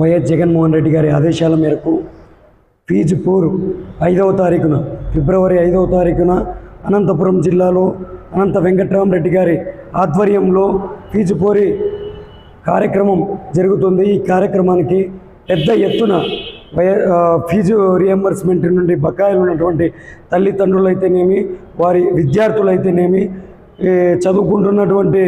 YS Jaganmohan Reddy గారి ఆదేశాల మేరకు ఫీజు పూర్ ఐదవ తారీఖున ఫిబ్రవరి ఐదవ తారీఖున అనంతపురం జిల్లాలో అనంత వెంకట్రామరెడ్డి గారి ఆధ్వర్యంలో ఫీజు పోరి కార్యక్రమం జరుగుతుంది. ఈ కార్యక్రమానికి పెద్ద ఎత్తున వయ ఫీజు రియంబర్స్మెంట్ నుండి బకాయిలు ఉన్నటువంటి తల్లిదండ్రులు అయితేనేమి వారి విద్యార్థులు అయితేనేమి చదువుకుంటున్నటువంటి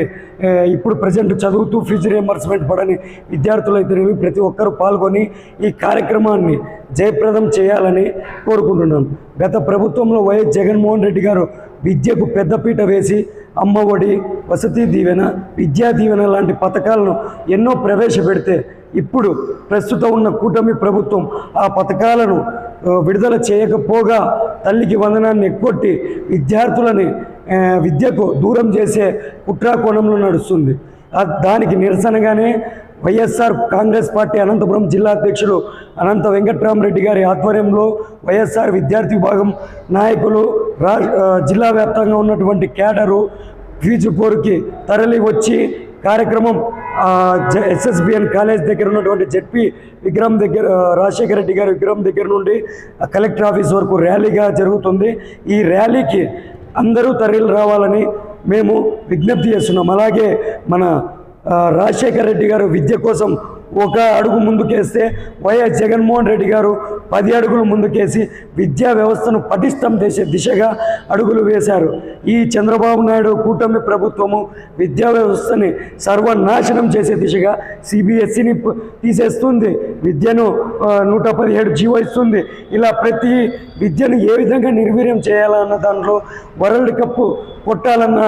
ఇప్పుడు ప్రజెంట్ చదువుతూ ఫీజు రియంబర్స్మెంట్ పడని విద్యార్థులైతేనేమి ప్రతి ఒక్కరూ పాల్గొని ఈ కార్యక్రమాన్ని జయప్రదం చేయాలని కోరుకుంటున్నాను. గత ప్రభుత్వంలో వైఎస్ జగన్మోహన్ రెడ్డి గారు విద్యకు పెద్దపీట వేసి అమ్మఒడి వసతి దీవెన విద్యా దీవెన లాంటి పథకాలను ఎన్నో ప్రవేశపెడితే ఇప్పుడు ప్రస్తుతం ఉన్న కూటమి ప్రభుత్వం ఆ పథకాలను విడుదల చేయకపోగా తల్లికి వందనాన్ని ఎక్కొట్టి విద్యార్థులని విద్యకు దూరం చేసే కుట్రాకోణంలో నడుస్తుంది. దానికి నిరసనగానే వైఎస్ఆర్ కాంగ్రెస్ పార్టీ అనంతపురం జిల్లా అధ్యక్షుడు అనంత వెంకట్రామరెడ్డి గారి ఆధ్వర్యంలో వైఎస్ఆర్ విద్యార్థి విభాగం నాయకులు రా జిల్లా వ్యాప్తంగా ఉన్నటువంటి క్యాడరు ఫీజు పోరుకి తరలి వచ్చి కార్యక్రమం ఎస్ఎస్బిఎన్ కాలేజ్ దగ్గర ఉన్నటువంటి జెడ్పీ విగ్రహం దగ్గర రాజశేఖర రెడ్డి గారి విగ్రహం దగ్గర నుండి కలెక్టర్ ఆఫీస్ వరకు ర్యాలీగా జరుగుతుంది. ఈ ర్యాలీకి అందరూ తరలి రావాలని మేము విజ్ఞప్తి చేస్తున్నాం. అలాగే మన రాజశేఖర్ రాజశేఖర రెడ్డి గారు విద్య కోసం ఒక అడుగు ముందుకేస్తే వైఎస్ జగన్మోహన్ రెడ్డి గారు పది అడుగులు ముందుకేసి విద్యా వ్యవస్థను పటిష్టం చేసే దిశగా అడుగులు వేశారు. ఈ చంద్రబాబు నాయుడు కూటమి ప్రభుత్వము విద్యా వ్యవస్థని సర్వనాశనం చేసే దిశగా సిబిఎస్ఈని తీసేస్తుంది. విద్యను నూట పదిహేడు జీవో ఇస్తుంది. ఇలా ప్రతి విద్యను ఏ విధంగా నిర్వీర్యం చేయాలన్న దాంట్లో వరల్డ్ కప్ కొట్టాలన్న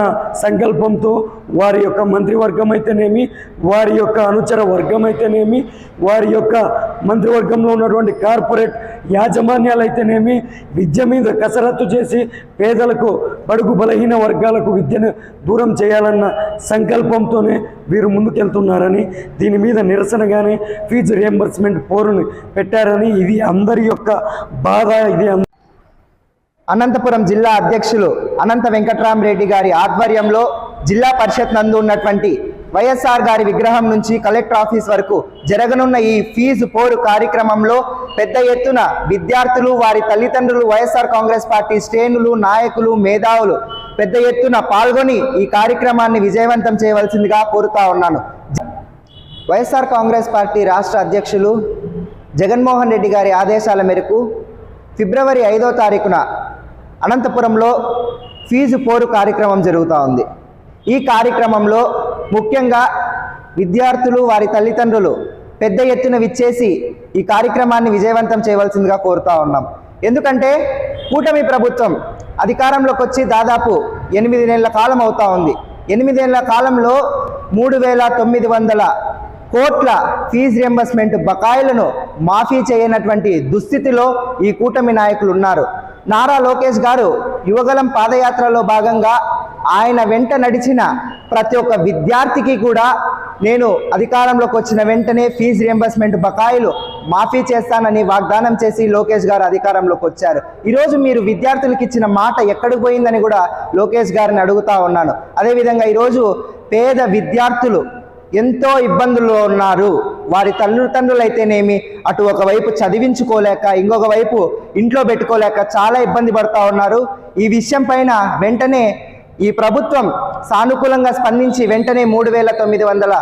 సంకల్పంతో వారి యొక్క మంత్రివర్గం అయితేనేమి వారి యొక్క అనుచర వర్గం అయితేనేమి వారి యొక్క మంత్రివర్గంలో ఉన్నటువంటి కార్పొరేట్ యాజమాన్యాలు అయితేనేమి విద్య మీద కసరత్తు చేసి పేదలకు బడుగు బలహీన వర్గాలకు విద్యను దూరం చేయాలన్న సంకల్పంతోనే వీరు ముందుకెళ్తున్నారని దీని మీద నిరసనగానే ఫీజు రియంబర్స్మెంట్ పోరును పెట్టారని ఇది అందరి యొక్క బాధ ఇది అనంతపురం జిల్లా అధ్యక్షులు అనంత వెంకట్రామరెడ్డి గారి ఆధ్వర్యంలో జిల్లా పరిషత్ నందు ఉన్నటువంటి వైఎస్ఆర్ గారి విగ్రహం నుంచి కలెక్టర్ ఆఫీస్ వరకు జరగనున్న ఈ ఫీజు పోరు కార్యక్రమంలో పెద్ద ఎత్తున విద్యార్థులు వారి తల్లిదండ్రులు వైఎస్ఆర్ కాంగ్రెస్ పార్టీ శ్రేణులు నాయకులు మేధావులు పెద్ద ఎత్తున పాల్గొని ఈ కార్యక్రమాన్ని విజయవంతం చేయవలసిందిగా కోరుతా ఉన్నాను. వైఎస్ఆర్ కాంగ్రెస్ పార్టీ రాష్ట్ర అధ్యక్షులు జగన్మోహన్ రెడ్డి గారి ఆదేశాల మేరకు ఫిబ్రవరి ఐదో తారీఖున అనంతపురంలో ఫీజు పోరు కార్యక్రమం జరుగుతూ ఉంది. ఈ కార్యక్రమంలో ముఖ్యంగా విద్యార్థులు వారి తల్లిదండ్రులు పెద్ద ఎత్తున విచ్చేసి ఈ కార్యక్రమాన్ని విజయవంతం చేయవలసిందిగా కోరుతా ఉన్నాం. ఎందుకంటే కూటమి ప్రభుత్వం అధికారంలోకి వచ్చి దాదాపు ఎనిమిది నెలల కాలం అవుతా ఉంది. ఎనిమిదేళ్ళ కాలంలో మూడు వేల తొమ్మిది వందల కోట్ల ఫీజు రియంబర్స్మెంట్ బకాయిలను మాఫీ చేయనటువంటి దుస్థితిలో ఈ కూటమి నాయకులు ఉన్నారు. నారా లోకేష్ గారు యువగలం పాదయాత్రలో భాగంగా ఆయన వెంట నడిచిన ప్రతి ఒక్క విద్యార్థికి కూడా నేను అధికారంలోకి వచ్చిన వెంటనే ఫీజు రియంబర్స్మెంట్ బకాయిలు మాఫీ చేస్తానని వాగ్దానం చేసి లోకేష్ గారు అధికారంలోకి వచ్చారు. ఈరోజు మీరు విద్యార్థులకు ఇచ్చిన మాట ఎక్కడికి పోయిందని కూడా లోకేష్ గారిని అడుగుతా ఉన్నాను. అదేవిధంగా ఈరోజు పేద విద్యార్థులు ఎంతో ఇబ్బందుల్లో ఉన్నారు. వారి తల్లిదండ్రులు అయితేనేమి అటు ఒకవైపు చదివించుకోలేక ఇంకొక వైపు ఇంట్లో పెట్టుకోలేక చాలా ఇబ్బంది పడుతూ ఉన్నారు. ఈ విషయం పైన వెంటనే ఈ ప్రభుత్వం సానుకూలంగా స్పందించి వెంటనే మూడు వేల తొమ్మిది వందల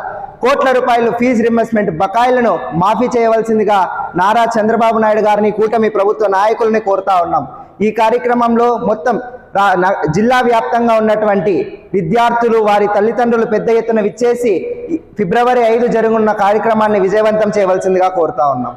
కోట్ల రూపాయలు ఫీజు రింబర్స్మెంట్ బకాయిలను మాఫీ చేయవలసిందిగా నారా చంద్రబాబు నాయుడు గారిని కూటమి ప్రభుత్వ నాయకుల్ని కోరుతా ఉన్నాం. ఈ కార్యక్రమంలో మొత్తం జిల్లా వ్యాప్తంగా ఉన్నటువంటి విద్యార్థులు వారి తల్లిదండ్రులు పెద్ద ఎత్తున విచ్చేసి ఫిబ్రవరి ఐదు జరుగున్న కార్యక్రమాన్ని విజయవంతం చేయవలసిందిగా కోరుతా ఉన్నాం.